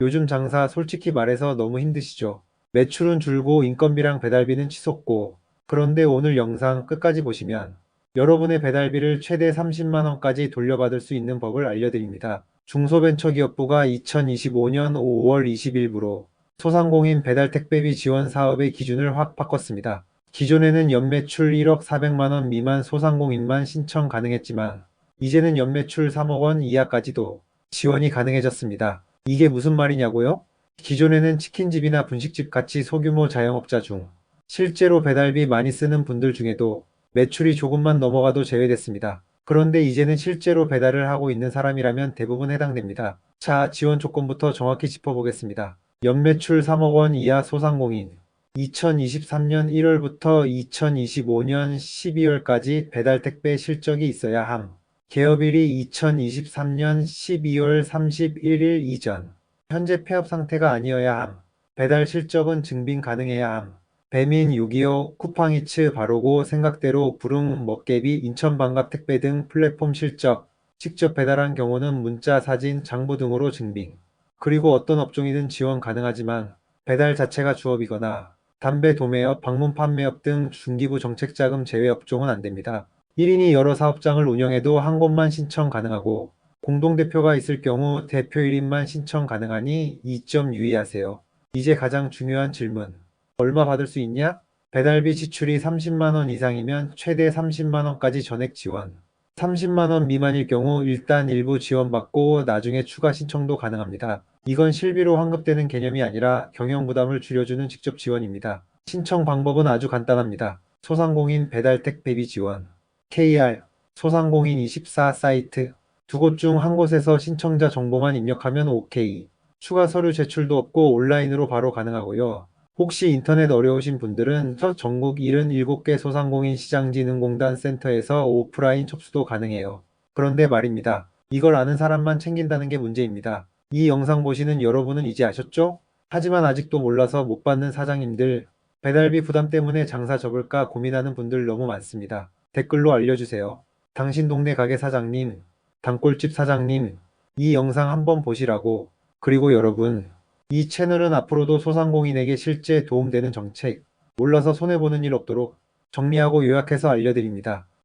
요즘 장사 솔직히 말해서 너무 힘드시죠? 매출은 줄고 인건비랑 배달비는 치솟고 그런데 오늘 영상 끝까지 보시면 여러분의 배달비를 최대 30만원까지 돌려받을 수 있는 법을 알려드립니다. 중소벤처기업부가 2025년 5월 20일부로 소상공인 배달 택배비 지원 사업의 기준을 확 바꿨습니다. 기존에는 연매출 1억 400만원 미만 소상공인만 신청 가능했지만 이제는 연매출 3억 원 이하까지도 지원이 가능해졌습니다. 이게 무슨 말이냐고요? 기존에는 치킨집이나 분식집 같이 소규모 자영업자 중 실제로 배달비 많이 쓰는 분들 중에도 매출이 조금만 넘어가도 제외됐습니다. 그런데 이제는 실제로 배달을 하고 있는 사람이라면 대부분 해당됩니다. 자, 지원 조건부터 정확히 짚어보겠습니다. 연매출 3억 원 이하 소상공인 2023년 1월부터 2025년 12월까지 배달 택배 실적이 있어야 함. 개업일이 2023년 12월 31일 이전. 현재 폐업 상태가 아니어야 함. 배달 실적은 증빙 가능해야 함. 배민 625, 쿠팡이츠 바로고 생각대로 부릉 먹개비 인천반갑 택배 등 플랫폼 실적. 직접 배달한 경우는 문자, 사진, 장부 등으로 증빙. 그리고 어떤 업종이든 지원 가능하지만 배달 자체가 주업이거나 담배 도매업, 방문 판매업 등 중기부 정책 자금 제외 업종은 안 됩니다. 1인이 여러 사업장을 운영해도 한 곳만 신청 가능하고 공동대표가 있을 경우 대표 1인만 신청 가능하니 이 점 유의하세요. 이제 가장 중요한 질문. 얼마 받을 수 있냐? 배달비 지출이 30만원 이상이면 최대 30만원까지 전액 지원. 30만원 미만일 경우 일단 일부 지원받고 나중에 추가 신청도 가능합니다. 이건 실비로 환급되는 개념이 아니라 경영 부담을 줄여주는 직접 지원입니다. 신청 방법은 아주 간단합니다. 소상공인 배달 택배비 지원. KR 소상공인 24 사이트 두 곳 중 한 곳에서 신청자 정보만 입력하면 OK. 추가 서류 제출도 없고 온라인으로 바로 가능하고요. 혹시 인터넷 어려우신 분들은 저 전국 77개 소상공인 시장진흥공단 센터에서 오프라인 접수도 가능해요. 그런데 말입니다. 이걸 아는 사람만 챙긴다는 게 문제입니다. 이 영상 보시는 여러분은 이제 아셨죠? 하지만 아직도 몰라서 못 받는 사장님들, 배달비 부담 때문에 장사 접을까 고민하는 분들 너무 많습니다. 댓글로 알려주세요. 당신 동네 가게 사장님, 단골집 사장님, 이 영상 한번 보시라고. 그리고 여러분, 이 채널은 앞으로도 소상공인에게 실제 도움되는 정책, 몰라서 손해보는 일 없도록 정리하고 요약해서 알려드립니다.